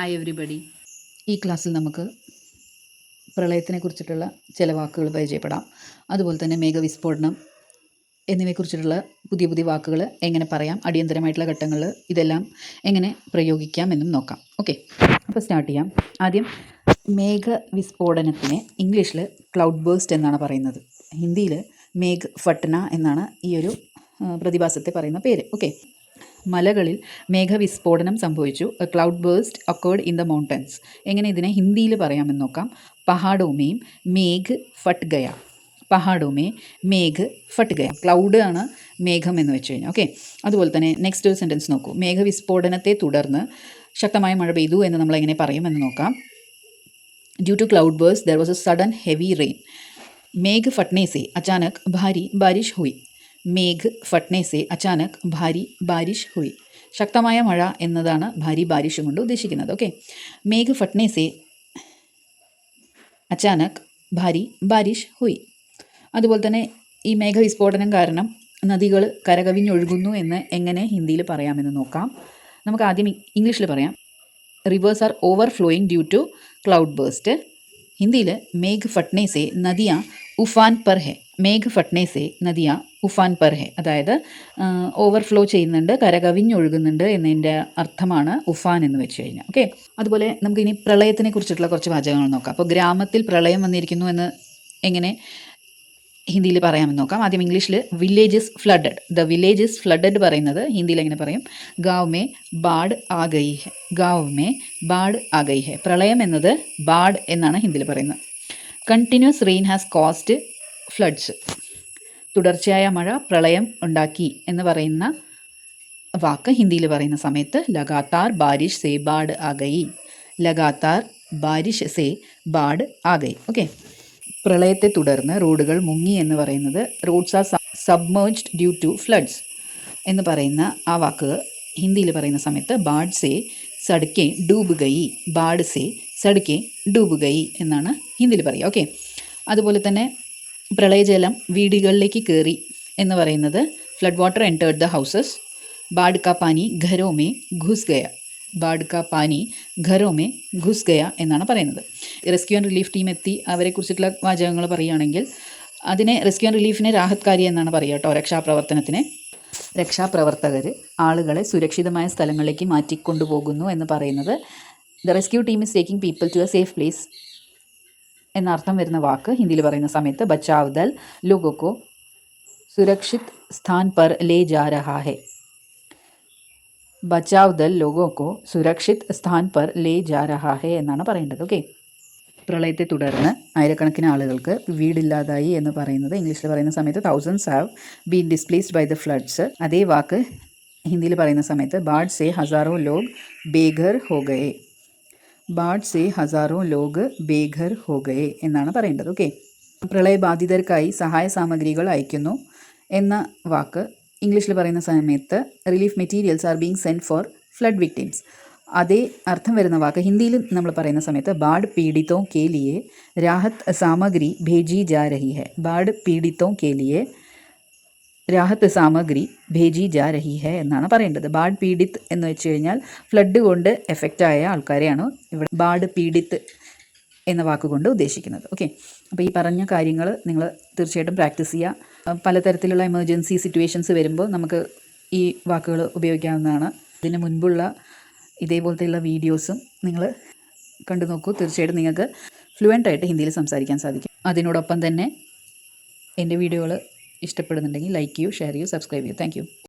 Hi everybody ഈ ക്ലാസ്സിൽ നമുക്ക് പ്രളയത്തിനെ കുറിച്ചിട്ടുള്ള ചില വാക്കുകൾ പരിചയപ്പെടാം. അതുപോലെ തന്നെ മേഘവിസ്ഫോടനം എന്നിവയെക്കുറിച്ചിട്ടുള്ള പുതിയ പുതിയ വാക്കുകൾ എങ്ങനെ പറയാം അടിയന്തരമായിട്ടുള്ള ഘട്ടങ്ങളിൽ ഇതെല്ലാം എങ്ങനെ പ്രയോഗിക്കാം എന്നും നോക്കാം. ഓക്കെ അപ്പോൾ സ്റ്റാർട്ട് ചെയ്യാം. ആദ്യം മേഘവിസ്ഫോടനത്തിനെ ഇംഗ്ലീഷിൽ ക്ലൗഡ് ബേസ്റ്റ് എന്നാണ് പറയുന്നത്. ഹിന്ദിയിൽ മേഘ് ഫട്ന എന്നാണ് ഈ ഒരു പ്രതിഭാസത്തെ പറയുന്ന പേര്. ഓക്കെ മലകളിൽ മേഘവിസ്ഫോടനം സംഭവിച്ചു. A cloudburst occurred in the mountains എങ്ങനെ ഇതിനെ ഹിന്ദിയിൽ പറയാമെന്ന് നോക്കാം. പഹാഡോമേയും മേഘ് ഫട്ട് ഗയ പഹാഡോമേ മേഘ് ഫട്ട് ഗയ ക്ലൗഡ് ആണ് മേഘം എന്ന് വെച്ച് കഴിഞ്ഞാൽ. ഓക്കെ അതുപോലെ തന്നെ നെക്സ്റ്റ് സെന്റൻസ് നോക്കൂ. മേഘവിസ്ഫോടനത്തെ തുടർന്ന് ശക്തമായ മഴ പെയ്തു എന്ന് നമ്മൾ എങ്ങനെ പറയുമെന്ന് നോക്കാം. Due to cloud burst there was a sudden heavy rain Megh ഫട്നേസെ അച്ചാനക് ഭാരി ബാരിഷ് ഹുയി. മേഘ് ഫട്നേസെ അച്ചാനക് ഭാരി ബാരിഷ് ഹുയി. ശക്തമായ മഴ എന്നതാണ് ഭാരി ബാരിഷ് കൊണ്ട് ഉദ്ദേശിക്കുന്നത് ഓക്കെ മേഘ് ഫട്നേസെ അച്ചാനക് ഭാരി ബാരിഷ് ഹുയി. അതുപോലെ തന്നെ ഈ മേഘ വിസ്ഫോടനം കാരണം നദികൾ കരകവിഞ്ഞൊഴുകുന്നു എന്ന് എങ്ങനെ ഹിന്ദിയിൽ പറയാമെന്ന് നോക്കാം. നമുക്ക് ആദ്യം ഇംഗ്ലീഷിൽ പറയാം. Rivers are overflowing due to cloud burst ഹിന്ദിയിൽ മേഘ് ഫട്നേസെ നദിയ ഉഫാൻ പർ ഹെ മേഘ് ഫട്നേസെ നദിയ ഉഫാൻ പർ ഹെ. അതായത് ഓവർഫ്ലോ ചെയ്യുന്നുണ്ട് കരകവിഞ്ഞൊഴുകുന്നുണ്ട് എന്നതിന്റെ അർത്ഥമാണ് ഉഫാൻ എന്ന് വെച്ച് കഴിഞ്ഞാൽ. ഓക്കെ? അതുപോലെ നമുക്ക് ഇനി പ്രളയത്തിനെ കുറിച്ചിട്ടുള്ള കുറച്ച് വാചകങ്ങൾ നോക്കാം. അപ്പോൾ ഗ്രാമത്തിൽ പ്രളയം വന്നിരിക്കുന്നു എന്ന് എങ്ങനെ ഹിന്ദിയിൽ പറയാമെന്ന് നോക്കാം. ആദ്യം ഇംഗ്ലീഷിൽ villages flooded the villages flooded പറയുന്നത് ഹിന്ദിയിൽ എങ്ങനെ പറയും? ഗാവ് മേ ബാഡ് ആ ഗൈ ഹെ. ഗാവ് മേ ബാഡ് ആ ഗൈ ഹെ. പ്രളയം എന്നത് ബാഡ് എന്നാണ് ഹിന്ദിയിൽ പറയുന്നത്. Continuous rain has caused floods തുടർച്ചയായ മഴ പ്രളയം ഉണ്ടാക്കി എന്ന് പറയുന്ന വാക്ക് ഹിന്ദിയിൽ പറയുന്ന സമയത്ത് ലഗാത്താർ ബാരിഷ് സേ ബാഡ് ആ ഗൈ ലഗാത്താർ ബാരിഷ് സേ ബാഡ് ആ ഗൈ ഓക്കെ. പ്രളയത്തെ തുടർന്ന് റോഡുകൾ മുങ്ങി എന്ന് പറയുന്നത് roads are submerged due to floods എന്ന് പറയുന്ന ആ വാക്ക് ഹിന്ദിയിൽ പറയുന്ന സമയത്ത് ബാഡ് സേ സടുക്കെ ഡൂബ് ഗൈ ബാഡ് സേ സടുക്കെ ഡൂബ് ഗൈ എന്നാണ് ഹിന്ദിയിൽ പറയുക. ഓക്കെ. അതുപോലെ തന്നെ പ്രളയജലം വീടുകളിലേക്ക് കയറി എന്ന് പറയുന്നത് flood water entered the houses bad കാ പാനി ഘരോമേ ഘുസ് ഗയ. ബാഡ് കാ പാനി ഘരോമേ ഘുസ് ഗയ എന്നാണ് പറയുന്നത്. റെസ്ക്യൂ ആൻഡ് റിലീഫ് ടീം എത്തി. അവരെ അവരെക്കുറിച്ചിട്ടുള്ള വാചകങ്ങൾ പറയുകയാണെങ്കിൽ അതിനെ റെസ്ക്യൂ ആൻഡ് റിലീഫിനെ രാഹത്കാരി എന്നാണ് പറയുക കേട്ടോ രക്ഷാപ്രവർത്തനത്തിനെ. രക്ഷാപ്രവർത്തകർ ആളുകളെ സുരക്ഷിതമായ സ്ഥലങ്ങളിലേക്ക് മാറ്റിക്കൊണ്ടുപോകുന്നു എന്ന് പറയുന്നത്. The rescue team is taking people to a safe place എന്നർത്ഥം വരുന്ന വാക്ക് ഹിന്ദിയിൽ പറയുന്ന സമയത്ത് ബച്ചാവ് ദൽ ലോഗോക്കോ സുരക്ഷിത് സ്ഥാൻ പർ ലേ ജാ രഹാ ഹെ. ബച്ചാവ് ദൽ ലോഗോ കോ സുരക്ഷിത് സ്ഥാൻ പർ ലേ ജാ രഹാ ഹെ എന്നാണ് പറയേണ്ടത് ഓക്കെ? പ്രളയത്തെ തുടർന്ന് ആയിരക്കണക്കിന് ആളുകൾക്ക് വീടില്ലാതായി എന്ന് പറയുന്നത് ഇംഗ്ലീഷിൽ പറയുന്ന സമയത്ത് thousands have been displaced by the floods അതേ വാക്ക് ഹിന്ദിയിൽ പറയുന്ന സമയത്ത് ബാഡ് സേ ഹസാറോ ലോഗ് ബേഘർ ഹോ ഗയെ. ബാഡ് സേ ഹസാറോ ലോഗ് ബേഘർ ഹോ ഗയെ എന്നാണ് പറയേണ്ടത് ഓക്കെ? പ്രളയബാധിതർക്കായി സഹായ സാമഗ്രികൾ അയക്കുന്നു എന്ന വാക്ക് ഇംഗ്ലീഷിൽ പറയുന്ന സമയത്ത് relief materials are being sent for flood victims. അതേ അർത്ഥം വരുന്ന വാക്ക് ഹിന്ദിയിൽ നമ്മൾ പറയുന്ന സമയത്ത് ബാഡ് പീഡിതോ കെ ലിയെ രാഹത്ത് സാമഗ്രി ഭേജി ജാ രഹി ഹെ. ബാഡ് പീഡിതോ കെ ലിയെ രാഹത്ത് സാമഗ്രി ഭേജി ജാ രഹി ഹെ എന്നാണ് പറയേണ്ടത്. ബാഡ് പീഡിത്ത് എന്ന് വെച്ച് കഴിഞ്ഞാൽ ഫ്ലഡ് കൊണ്ട് എഫക്റ്റ് ആയ ആൾക്കാരെയാണ് ഇവിടെ ബാഡ് പീഡിത്ത് എന്ന വാക്കുകൊണ്ട് ഉദ്ദേശിക്കുന്നത്. ഓക്കെ. അപ്പോൾ ഈ പറഞ്ഞ കാര്യങ്ങൾ നിങ്ങൾ തീർച്ചയായിട്ടും പ്രാക്ടീസ് ചെയ്യുക പലതരത്തിലുള്ള എമർജൻസി സിറ്റുവേഷൻസ് വരുമ്പോൾ നമുക്ക് ഈ വാക്കുകൾ ഉപയോഗിക്കാവുന്നതാണ്. ഇതിന് മുൻപുള്ള ഇതേപോലത്തെയുള്ള വീഡിയോസും നിങ്ങൾ കണ്ടു നോക്കൂ. തീർച്ചയായിട്ടും നിങ്ങൾക്ക് ഫ്ലുവന്റ് ആയിട്ട് ഹിന്ദിയിൽ സംസാരിക്കാൻ സാധിക്കും. അതിനോടൊപ്പം തന്നെ എന്റെ വീഡിയോകൾ ഇഷ്ടപ്പെടുന്നുണ്ടെങ്കിൽ ലൈക്ക് ചെയ്യൂ ഷെയർ ചെയ്യൂ സബ്സ്ക്രൈബ് ചെയ്യൂ. താങ്ക്